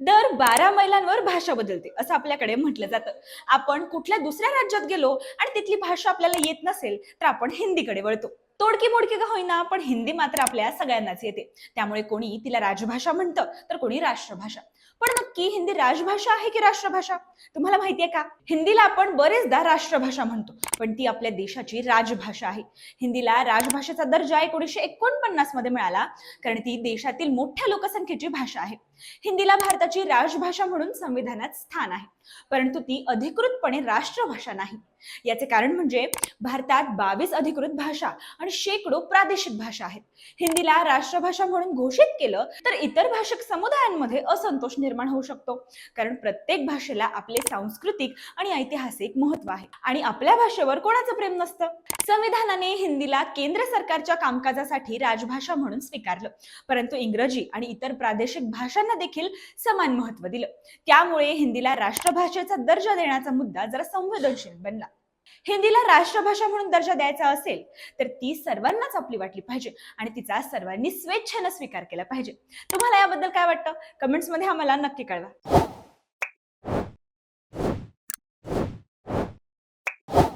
दर बारा मैलांवर भाषा बदलते असं आपल्याकडे म्हटलं जातं. आपण कुठल्या दुसऱ्या राज्यात गेलो आणि तिथली भाषा आपल्याला येत नसेल तर आपण हिंदीकडे वळतो. तोडकी मोडकी का होईना पण हिंदी मात्र आपल्या सगळ्यांनाच येते. त्यामुळे कोणी तिला राजभाषा म्हणतं तर कोणी राष्ट्रभाषा. पण नक्की हिंदी राजभाषा आहे की राष्ट्रभाषा? तुम्हाला माहितीये का? हिंदीला आपण बरेचदा राष्ट्रभाषा म्हणतो. पण ती आपल्या देशाची राजभाषा आहे. हिंदीला राजभाषेचा दर्जा एकोणीसशे एकोणपन्नासमध्ये मिळाला कारण ती देशातील मोठ्या लोकसंख्येची भाषा आहे. हिंदीला भारताची राजभाषा म्हणून संविधानात स्थान आहे. परंतु ती अधिकृतपणे राष्ट्रभाषा नाही. याचे कारण म्हणजे भारतात बावीस अधिकृत भाषा आणि शेकडो प्रादेशिक भाषा आहेत. हिंदीला राष्ट्रभाषा म्हणून घोषित केलं तर इतर भाषिक समुदायांमध्ये असंतोष निर्माण होऊ शकतो. कारण प्रत्येक भाषेला आपले सांस्कृतिक आणि ऐतिहासिक महत्त्व आहे. आणि आपल्या भाषेवर कोणाचं प्रेम नसतं? संविधानाने हिंदीला केंद्र सरकारच्या कामकाजासाठी राजभाषा म्हणून स्वीकारलं. परंतु इंग्रजी आणि इतर प्रादेशिक भाषांना देखील समान महत्त्व दिलं. त्यामुळे हिंदीला राष्ट्रभाषेचा दर्जा देण्याचा मुद्दा जरा संवेदनशील बनला. हिंदीला राष्ट्रभाषा म्हणून दर्जा द्यायचा असेल तर ती सर्वांनाच आपली वाटली पाहिजे आणि तिचा सर्वांनी स्वेच्छेनं स्वीकार केला पाहिजे. तुम्हाला याबद्दल काय वाटतं? कमेंट्समध्ये आम्हाला नक्की कळवा.